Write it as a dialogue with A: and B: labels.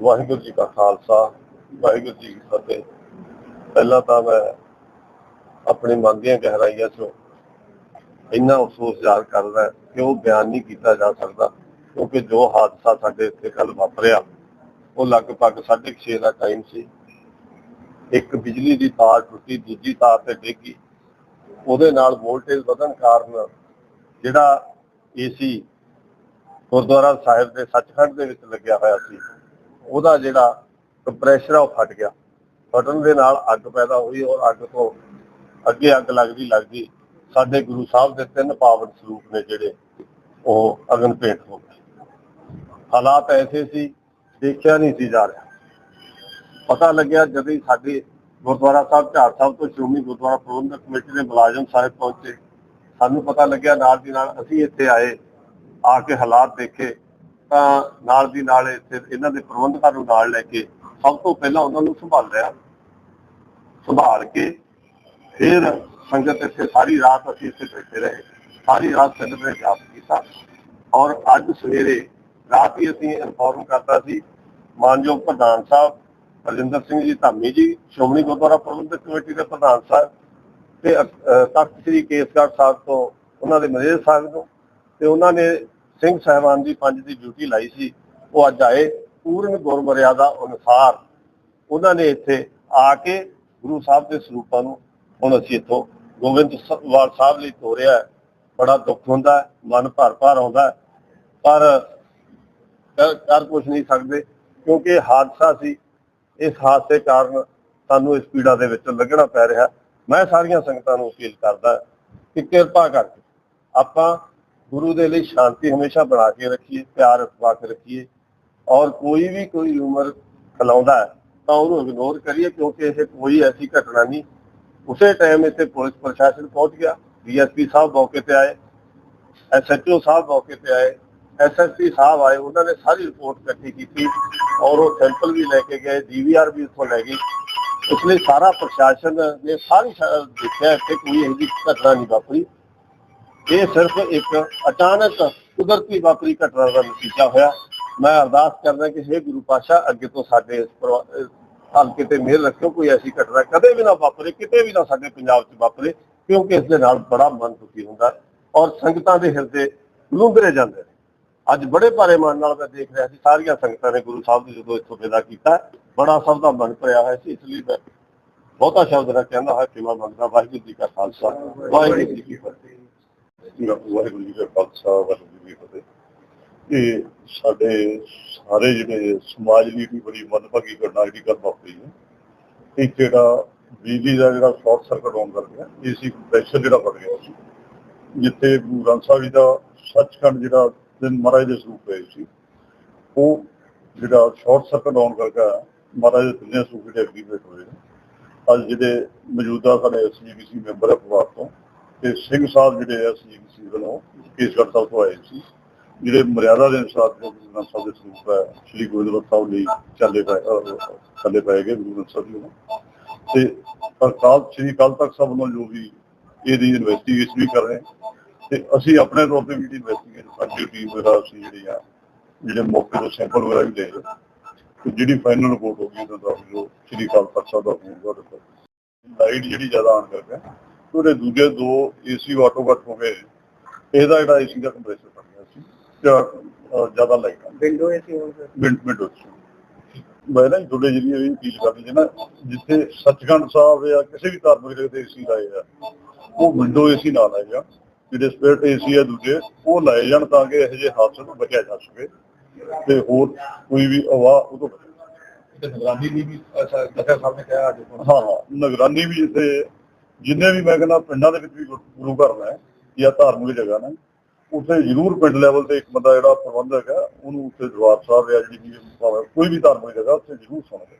A: ਵਾਹਿਗੁਰੂ ਜੀ ਕਾ ਖਾਲਸਾ, ਵਾਹਿਗੁਰੂ ਜੀ ਕੀ ਫਤਿਹ। ਪਹਿਲਾਂ ਤਾਂ ਮੈਂ ਆਪਣੇ ਮਨ ਦੀਆਂ ਗਹਿਰਾਈਆਂ ਚੋਂ ਇੰਨਾ ਅਫਸੋਸ ਜ਼ਾਹਰ ਕਰਦਾ ਕਿ ਉਹ ਬਿਆਨ ਨਹੀਂ ਕੀਤਾ ਜਾ ਸਕਦਾ, ਕਿਉਂਕਿ ਜੋ ਹਾਦਸਾ ਸਾਡੇ ਇੱਥੇ ਕੱਲ ਵਾਪਰਿਆ, ਉਹ ਲਗਭਗ 6:30 ਦਾ ਟਾਈਮ ਸੀ। ਇੱਕ ਬਿਜਲੀ ਦੀ ਤਾਰ ਟੁੱਟੀ, ਦੂਜੀ ਤਾਰ ਤੇ ਡਿੱਗੀ। ਉਹਦੇ ਨਾਲ ਵੋਲਟੇਜ ਵਧਣ ਕਾਰਨ ਜਿਹੜਾ ਏਸੀ ਗੁਰਦੁਆਰਾ ਸਾਹਿਬ ਦੇ ਸੱਚਖੰਡ ਦੇ ਵਿੱਚ ਲੱਗਿਆ ਹੋਇਆ ਸੀ ਉਹਦਾ ਜਿਹੜਾ ਕੰਪਰੈਸ਼ਰ ਆ ਉਹ ਫਟ ਗਿਆ। ਫਟਣ ਦੇ ਨਾਲ ਅੱਗ ਪੈਦਾ ਹੋਈ ਔਰ ਅੱਗ ਤੋਂ ਅੱਗੇ ਅੱਗ ਲੱਗਦੀ ਲੱਗਦੀ ਸਾਡੇ ਗੁਰੂ ਸਾਹਿਬ ਦੇ ਤਿੰਨ ਪਾਵਨ ਸਰੂਪ ਨੇ ਜਿਹੜੇ ਉਹ ਅਗਨ ਭੇਟ ਹੋ ਗਏ। ਹਾਲਾਤ ਐਸੇ ਸੀ, ਦੇਖਿਆ ਨਹੀਂ ਸੀ ਜਾ ਰਿਹਾ। ਪਤਾ ਲੱਗਿਆ ਜਦੋਂ ਹੀ ਸਾਡੇ ਗੁਰਦੁਆਰਾ ਸਾਹਿਬ, ਝਾੜ ਸਾਹਿਬ ਤੋਂ ਸ਼੍ਰੋਮਣੀ ਗੁਰਦੁਆਰਾ ਪ੍ਰਬੰਧਕ ਕਮੇਟੀ ਦੇ ਮੁਲਾਜ਼ਮ ਸਾਹਿਬ ਪਹੁੰਚੇ। ਸਾਨੂੰ ਪਤਾ ਲੱਗਿਆ ਨਾਲ ਦੀ ਨਾਲ ਅਸੀਂ ਇੱਥੇ ਆਏ, ਆ ਕੇ ਹਾਲਾਤ ਦੇਖੇ। ਤਾਂ ਨਾਲ ਦੀ ਨਾਲ ਇੱਥੇ ਇਹਨਾਂ ਦੇ ਪ੍ਰਬੰਧਕਾਂ ਨੂੰ ਨਾਲ ਲੈ ਕੇ ਸਭ ਤੋਂ ਪਹਿਲਾਂ ਉਹਨਾਂ ਨੂੰ ਸੰਭਾਲ ਰਿਹਾ। ਸੰਭਾਲ ਕੇ ਫਿਰ ਸੰਗਤ ਇੱਥੇ ਸਾਰੀ ਰਾਤ ਅਸੀਂ ਇੱਥੇ ਬੈਠੇ ਰਹੇ। ਸਾਰੀ ਰਾਤ ਸੰਗਤ ਨੇ ਜਾਪ ਕੀਤਾ। ਔਰ ਅੱਜ ਸਵੇਰੇ ਰਾਤ ਹੀ ਅਸੀਂ ਇਨਫੋਰਮ ਕਰਤਾ ਸੀ, ਮਾਨਯੋਗ ਪ੍ਰਧਾਨ ਸਾਹਿਬ ਰਜਿੰਦਰ ਸਿੰਘ ਜੀ, ਧਾਮੀ ਜੀ, ਸ਼੍ਰੋਮਣੀ ਗੁਰਦੁਆਰਾ ਪ੍ਰਬੰਧਕ ਕਮੇਟੀ ਦੇ ਪ੍ਰਧਾਨ ਸਾਹਿਬ ਤੇ ਤਖਤ ਸ੍ਰੀ ਕੇਸਗੜ੍ਹ ਸਾਹਿਬ ਤੋਂ ਉਹਨਾਂ ਦੇ ਮਨੇਜਰ ਸਾਹਿਬ ਤੋਂ ਤੇ ਉਹਨਾਂ ਨੇ ਸਿੰਘ ਸਾਹਿਬਾਨ ਦੀ ਪੰਜ ਦੀ ਡਿਊਟੀ ਲਾਈ ਸੀ, ਉਹ ਅੱਜ ਆਏ ਪੂਰਨ ਗੁਰਮਰਿਆਦਾ ਅਨੁਸਾਰ। ਉਹਨਾਂ ਨੇ ਇੱਥੇ ਆ ਕੇ ਗੁਰੂ ਸਾਹਿਬ ਦੇ ਸਰੂਪਾਂ ਨੂੰ ਹੁਣ ਅਸੀਂ ਇੱਥੋਂ ਗੋਬਿੰਦਵਾਲ ਸਾਹਿਬ ਲਈ ਤੋਰਿਆ ਬੜਾ ਦੁੱਖ ਹੁੰਦਾ ਮਨ ਭਰ ਭਰ ਆਉਂਦਾ ਪਰ ਕਰ- ਕਰ ਕੁਝ ਨਹੀਂ ਸਕਦੇ, ਕਿਉਂਕਿ ਇਹ ਹਾਦਸਾ ਸੀ। ਇਸ ਹਾਦਸੇ ਕਾਰਨ ਸਾਨੂੰ ਇਸ ਪੀੜਾ ਦੇ ਵਿੱਚ ਲੱਗਣਾ ਪੈ ਰਿਹਾ ਮੈਂ ਸਾਰੀਆਂ ਸੰਗਤਾਂ ਨੂੰ ਅਪੀਲ ਕਰਦਾ ਕਿ ਕਿਰਪਾ ਕਰਕੇ ਆਪਾਂ ਗੁਰੂ ਦੇ ਲਈ ਸ਼ਾਂਤੀ ਹਮੇਸ਼ਾ ਬਣਾ ਕੇ ਰੱਖੀਏ, ਪਿਆਰ ਅਖਵਾ ਕੇ ਰੱਖੀਏ। ਔਰ ਕੋਈ ਵੀ ਕੋਈ ਰੂਮਰ ਫੈਲਾਉਂਦਾ ਤਾਂ ਉਹਨੂੰ ਇਗਨੋਰ ਕਰੀਏ, ਕਿਉਂਕਿ ਇਹ ਕੋਈ ਐਸੀ ਘਟਨਾ ਨਹੀਂ। ਉਸੇ ਟਾਈਮ ਇੱਥੇ ਪੁਲਿਸ ਪ੍ਰਸ਼ਾਸਨ ਪਹੁੰਚ ਗਿਆ। ਡੀਐਸਪੀ ਸਾਹਿਬ ਮੌਕੇ ਤੇ ਆਏ ਐਸਐਚਓ ਸਾਹਿਬ ਮੌਕੇ ਤੇ ਆਏ ਐਸਐਸਪੀ ਸਾਹਿਬ ਆਏ, ਉਹਨਾਂ ਨੇ ਸਾਰੀ ਰਿਪੋਰਟ ਇਕੱਠੀ ਕੀਤੀ ਔਰ ਉਹ ਸੈਂਪਲ ਵੀ ਲੈ ਕੇ ਗਏ ਡੀਵੀਆਰ ਵੀ ਉੱਥੋਂ ਲੈ ਗਈ। ਇਸ ਲਈ ਸਾਰਾ ਪ੍ਰਸ਼ਾਸਨ ਨੇ ਸਾਰੀ ਦੇਖਿਆ ਕਿ ਕੋਈ ਇਹੋ ਜਿਹੀ ਘਟਨਾ ਨਹੀਂ ਵਾਪਰੀ। ਇਹ ਸਿਰਫ ਇੱਕ ਅਚਾਨਕ ਕੁਦਰਤੀ ਵਾਪਰੀ ਘਟਨਾ ਦਾ ਨਤੀਜਾ ਹੋਇਆ। ਮੈਂ ਅਰਦਾਸ ਕਰਦਾ ਕਿ हे ਗੁਰੂ ਪਾਸ਼ਾ ਅੱਗੇ ਤੋਂ ਸਾਡੇ ਹਲਕੇ ਤੇ ਮਿਹਰ ਰੱਖਿਓ, ਕੋਈ ਐਸੀ ਘਟਨਾ ਕਦੇ ਵੀ ਨਾ ਵਾਪਰੇ, ਕਿਤੇ ਵੀ ਨਾ ਸਾਡੇ ਪੰਜਾਬ 'ਚ ਵਾਪਰੇ, ਕਿਉਂਕਿ ਇਸ ਦੇ ਨਾਲ ਬੜਾ ਮਨ ਦੁਖੀ ਹੁੰਦਾ ਔਰ ਸੰਗਤਾਂ ਦੇ ਹਿਰਦੇ ਲੁੰਗਰੇ ਜਾਂਦੇ ਨੇ। ਅੱਜ ਬੜੇ ਭਾਰੇ ਮਨ ਨਾਲ ਮੈਂ ਦੇਖ ਰਿਹਾ ਸੀ, ਸਾਰੀਆਂ ਸੰਗਤਾਂ ਨੇ ਗੁਰੂ ਸਾਹਿਬ ਨੂੰ ਜਦੋਂ ਇੱਥੋਂ ਵਿਦਾ ਕੀਤਾ, ਬੜਾ ਸਭ ਦਾ ਮਨ ਭਰਿਆ ਹੋਇਆ ਸੀ, ਇਸ ਲਈ ਮੈਂ ਬਹੁਤਾ ਸ਼ਬਦ ਨਾ ਕਹਿੰਦਾ ਹਾਂ ਕਿ ਮੈਂ ਮੰਗਦਾ, ਵਾਹਿਗੁਰੂ ਜੀ ਕਾ ਖਾਲਸਾ, ਵਾਹਿਗੁਰੂ ਜੀ ਕੀ ਫਤਿਹ। ਵਾਹਿਗੁਰੂ ਜੀ ਕਾ ਖਾਲਸਾ, ਵਾਹਿਗੁਰੂ ਜੀ ਕੀ ਫਤਿਹ ਇਹ ਸਾਡੇ ਸਾਰੇ ਜਿਹੜੇ ਸਮਾਜ ਲਈ ਵੀ ਬੜੀ ਮੰਦਭਾਗੀ ਘਟਨਾ ਜਿਹੜੀ ਕੱਲ ਵਾਪਰੀ ਹੈ ਇੱਕ ਜਿਹੜਾ ਬਿਜਲੀ ਦਾ ਜਿਹੜਾ ਸ਼ਾਰਟ ਸਰਕਟ ਹੋਣ ਕਰਕੇ ਏਸੀ ਕੰਪਰੈਸ਼ਰ ਜਿਹੜਾ ਫਟ ਗਿਆ ਸੀ, ਜਿੱਥੇ ਗੁਰੂ ਗ੍ਰੰਥ ਸਾਹਿਬ ਜੀ ਦਾ ਸੱਚਖੰਡ ਜਿਹੜਾ ਦਿਨ ਮਹਾਰਾਜ ਦੇ ਸਰੂਪ ਹੋਏ ਸੀ, ਉਹ ਜਿਹੜਾ ਸ਼ਾਰਟ ਸਰਕਟ ਹੋਣ ਕਰਕੇ ਮਹਾਰਾਜ ਦੇ ਤਿੰਨੇ ਸਰੂਪ ਜਿਹੜੇ ਐਗਰੀਮੈਂਟ ਹੋਏ ਨੇ। ਅੱਜ ਜਿਹੜੇ ਮੌਜੂਦਾ ਸਾਡੇ ਐਸਜੀਪੀਸੀ ਮੈਂਬਰ ਆ, ਪਰਿਵਾਰ ਤੋਂ ਤੇ ਸਿੰਘ ਸਾਹਿਬ ਜਿਹੜੇ ਐਸਜੀਪੀਸੀ ਵੱਲੋਂ ਕੇਸਗੜ੍ਹ ਸਾਹਿਬ ਤੋਂ ਆਏ ਸੀ। ਜਿਹੜੇ ਮਰਿਆਦਾ ਦੇ ਅਨੁਸਾਰ ਗੁਰੂ ਗ੍ਰੰਥ ਸਾਹਿਬ ਦੇ ਸਰੂਪ ਹੈ, ਸ੍ਰੀ ਗੋਬਿੰਦ ਸਾਹਿਬ ਲਈ ਚੱਲੇ ਪਏ ਚੱਲੇ ਪਏ ਗਏ ਗੁਰੂ ਗ੍ਰੰਥ ਸਾਹਿਬ ਜੀ ਨੂੰ ਤੇ ਪਰ ਸ੍ਰੀ ਕਾਲ ਤੱਕ ਸਭ ਨੂੰ ਜੋ ਵੀ ਇਹਦੀ ਇਨਵੈਸਟੀਗੇਸ਼ਨ ਵੀ ਕਰ ਰਹੇ ਤੇ ਅਸੀਂ ਆਪਣੇ ਤੌਰ ਤੇ ਵੀ ਇਨਵੈਸਟੀਗੇਸ਼ਨ ਸਾਡੀ ਟੀਮ ਵਗੈਰਾ ਅਸੀਂ ਜਿਹੜੀ ਆ, ਜਿਹੜੇ ਮੌਕੇ ਤੋਂ ਸੈਂਪਲ ਵਗੈਰਾ ਵੀ ਦੇ ਰਹੇ ਤੇ ਜਿਹੜੀ ਫਾਈਨਲ ਰਿਪੋਰਟ ਹੋਗੀ ਉਹਦਾ ਜੋ ਸ੍ਰੀ ਕਾਲ ਤੱਕ ਸਾਹਿਬ ਦਾ ਹੋਊਗਾ ਲਾਈਟ ਜਿਹੜੀ ਜ਼ਿਆਦਾ ਆਉਣ ਕਰਕੇ। ਉਹਦੇ ਦੂਜੇ ਦੋ ਏਸੀ ਆਟੋ ਕੱਟ ਹੋ ਗਏ। ਇਹਦਾ ਜਿਹੜਾ ਏਸੀ ਦਾ ਕੰਪਰੈਸਰ ਫਟ ਗਿਆ ਸੀ ਜਾਂ ਜ਼ਿਆਦਾ ਲਾਈਟ ਆ।
B: ਵਿੰਡੋ ਏਸੀ ਹੋਣ
A: ਮਿੰਟ ਮਿੰਟ ਵਿੱਚ ਮੈਂ ਨਾ ਤੁਹਾਡੇ ਜਿਹੜੀ ਇਹ ਕਰਨੀ ਹੈ ਨਾ ਜਿੱਥੇ ਸੱਚਖੰਡ ਸਾਹਿਬ ਜਾਂ ਕਿਸੇ ਵੀ ਧਾਰਮਿਕ ਜਗ੍ਹਾ ਤੇ ਏਸੀ ਲਾਏ ਆ ਉਹ ਵਿੰਡੋ ਏਸੀ ਨਾ ਲਾਏ ਜਾਣ ਜਿਹੜੇ ਸਪੇਅਰ ਏਸੀ ਆ ਦੂਜੇ ਉਹ ਲਾਏ ਜਾਣ ਤਾਂ ਕਿ ਇਹੋ ਜਿਹੇ ਹਾਦਸੇ ਤੋਂ ਬਚਿਆ ਜਾ ਸਕੇ ਤੇ ਹੋਰ ਕੋਈ ਵੀ ਆਵਾਜ਼ ਉਹ ਤੋਂ
B: ਨਿਗਰਾਨੀ ਵੀ ਅੱਛਾ ਦਫਾ ਸਾਹਿਬ ਨੇ ਕਿਹਾ ਅੱਜ
A: ਹਾਂ ਹਾਂ। ਨਿਗਰਾਨੀ ਵੀ ਜਿੱਥੇ ਜਿੰਨੇ ਵੀ ਮੈਂ ਕਹਿੰਦਾ ਪਿੰਡਾਂ ਦੇ ਵਿੱਚ ਵੀ ਗੁਰੂ ਗੁਰੂ ਘਰ ਨੇ ਜਾਂ ਧਾਰਮਿਕ ਜਗ੍ਹਾ ਨੇ, ਉੱਥੇ ਜ਼ਰੂਰ ਪਿੰਡ ਲੈਵਲ ਤੇ ਇੱਕ ਬੰਦਾ ਜਿਹੜਾ ਪ੍ਰਬੰਧਕ ਹੈ, ਉਹਨੂੰ ਉੱਥੇ ਦਰਬਾਰ ਸਾਹਿਬ ਜਾਂ ਜਿਹੜੀ ਵੀ ਕੋਈ ਵੀ ਧਾਰਮਿਕ ਜਗ੍ਹਾ, ਉੱਥੇ ਜ਼ਰੂਰ ਸੁਣਦੇ